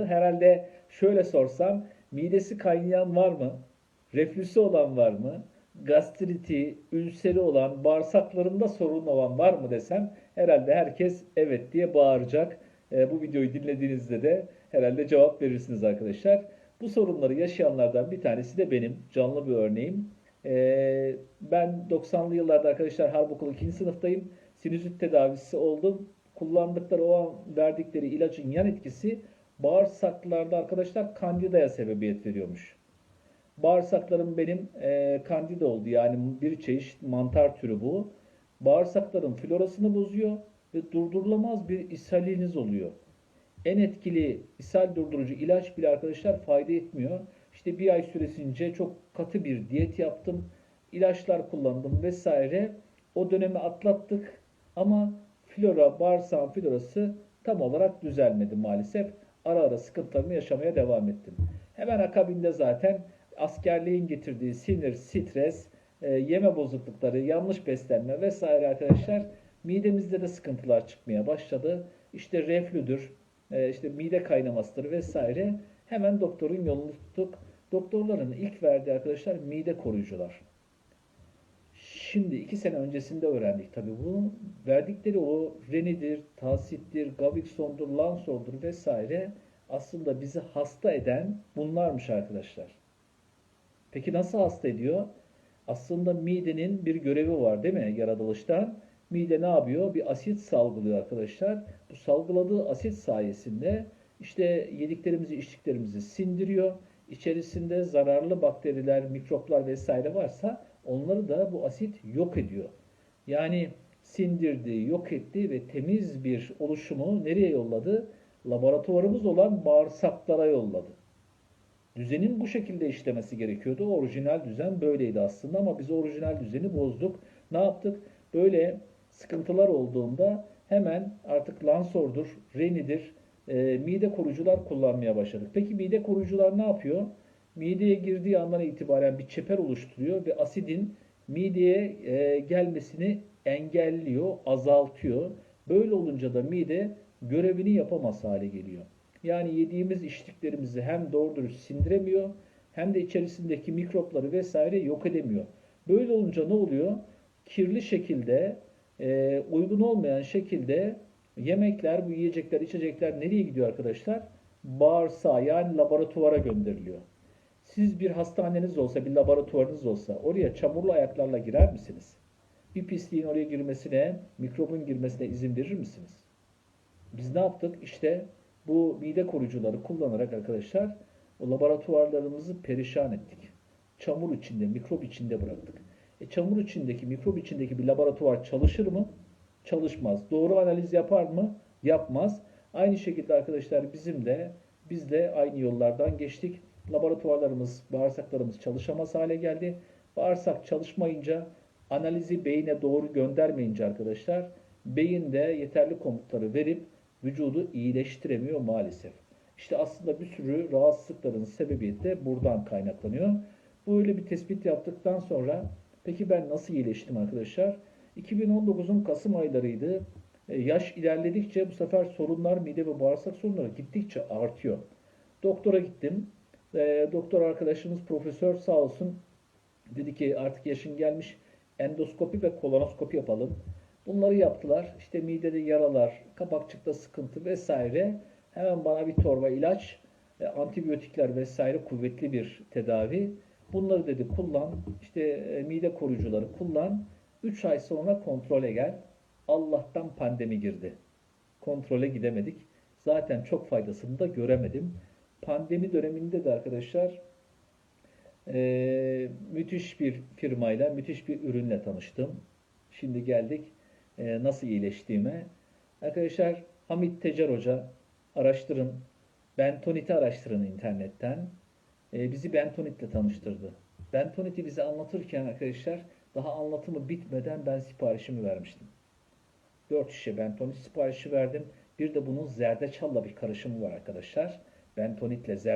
başladı. Herhalde şöyle sorsam midesi kaynayan var mı? Reflüsü olan var mı? Gastriti, ülseri olan, bağırsaklarında sorun olan var mı desem herhalde herkes evet diye bağıracak. E, bu videoyu dinlediğinizde de herhalde cevap verirsiniz arkadaşlar. Bu sorunları yaşayanlardan bir tanesi de benim. Canlı bir örneğim. E, ben 90'lı yıllarda arkadaşlar harp okulu 2. sınıftayım. Sinüzit tedavisi oldum. Kullandıkları o an verdikleri ilacın yan etkisi bağırsaklarda arkadaşlar kandidaya sebebiyet veriyormuş. Bağırsaklarım benim e, kandida oldu. Yani bir çeşit mantar türü bu. Bağırsakların florasını bozuyor ve durdurulamaz bir ishaliniz oluyor. En etkili ishal durdurucu ilaç bile arkadaşlar fayda etmiyor. İşte bir ay süresince çok katı bir diyet yaptım. ilaçlar kullandım vesaire. O dönemi atlattık ama flora, bağırsağın florası tam olarak düzelmedi maalesef. Ara ara sıkıntılarımı yaşamaya devam ettim. Hemen akabinde zaten askerliğin getirdiği sinir, stres, e, yeme bozuklukları, yanlış beslenme vesaire arkadaşlar midemizde de sıkıntılar çıkmaya başladı. İşte reflüdür, e, işte mide kaynamasıdır vesaire. Hemen doktorun yolunu tuttuk. Doktorların ilk verdiği arkadaşlar mide koruyucular. Şimdi iki sene öncesinde öğrendik tabii bunu. Verdikleri o Renidir, Tasit'tir, Gaviscon'dur, Lansor'dur vesaire aslında bizi hasta eden bunlarmış arkadaşlar. Peki nasıl hasta ediyor? Aslında midenin bir görevi var değil mi yaratılıştan? Mide ne yapıyor? Bir asit salgılıyor arkadaşlar. Bu salgıladığı asit sayesinde işte yediklerimizi, içtiklerimizi sindiriyor. İçerisinde zararlı bakteriler, mikroplar vesaire varsa onları da bu asit yok ediyor. Yani sindirdi, yok etti ve temiz bir oluşumu nereye yolladı? Laboratuvarımız olan bağırsaklara yolladı. Düzenin bu şekilde işlemesi gerekiyordu. Orijinal düzen böyleydi aslında ama biz orijinal düzeni bozduk. Ne yaptık? Böyle sıkıntılar olduğunda hemen artık Lansor'dur, Reni'dir, e, mide koruyucular kullanmaya başladık. Peki mide koruyucular ne yapıyor? Mideye girdiği andan itibaren bir çeper oluşturuyor ve asidin mideye e, gelmesini engelliyor, azaltıyor. Böyle olunca da mide görevini yapamaz hale geliyor. Yani yediğimiz içtiklerimizi hem doğru dürüst sindiremiyor hem de içerisindeki mikropları vesaire yok edemiyor. Böyle olunca ne oluyor? Kirli şekilde, e, uygun olmayan şekilde yemekler, bu yiyecekler, içecekler nereye gidiyor arkadaşlar? Bağırsağa yani laboratuvara gönderiliyor. Siz bir hastaneniz olsa, bir laboratuvarınız olsa oraya çamurlu ayaklarla girer misiniz? Bir pisliğin oraya girmesine, mikrobun girmesine izin verir misiniz? Biz ne yaptık? İşte bu mide koruyucuları kullanarak arkadaşlar o laboratuvarlarımızı perişan ettik. Çamur içinde, mikrop içinde bıraktık. E, çamur içindeki, mikrop içindeki bir laboratuvar çalışır mı? Çalışmaz. Doğru analiz yapar mı? Yapmaz. Aynı şekilde arkadaşlar bizim de biz de aynı yollardan geçtik. Laboratuvarlarımız, bağırsaklarımız çalışamaz hale geldi. Bağırsak çalışmayınca, analizi beyine doğru göndermeyince arkadaşlar, beyin de yeterli komutları verip vücudu iyileştiremiyor maalesef. İşte aslında bir sürü rahatsızlıkların sebebiyeti de buradan kaynaklanıyor. Böyle bir tespit yaptıktan sonra peki ben nasıl iyileştim arkadaşlar? 2019'un Kasım aylarıydı. E, yaş ilerledikçe bu sefer sorunlar, mide ve bağırsak sorunları gittikçe artıyor. Doktora gittim. E, doktor arkadaşımız profesör sağ olsun dedi ki artık yaşın gelmiş endoskopi ve kolonoskopi yapalım. Bunları yaptılar. İşte midede yaralar, kapakçıkta sıkıntı vesaire. Hemen bana bir torba ilaç, e, antibiyotikler vesaire kuvvetli bir tedavi. Bunları dedi kullan. İşte e, mide koruyucuları kullan. 3 ay sonra kontrole gel. Allah'tan pandemi girdi. Kontrole gidemedik. Zaten çok faydasını da göremedim. Pandemi döneminde de arkadaşlar e, müthiş bir firmayla, müthiş bir ürünle tanıştım. Şimdi geldik e, nasıl iyileştiğime. Arkadaşlar Hamit Tecer Hoca araştırın. Bentonit'i araştırın internetten. E, bizi Bentonit'le tanıştırdı. Bentonit'i bize anlatırken arkadaşlar daha anlatımı bitmeden ben siparişimi vermiştim. 4 şişe bentonit siparişi verdim. Bir de bunun zerdeçalla bir karışımı var arkadaşlar. Bentonitle zerdeçal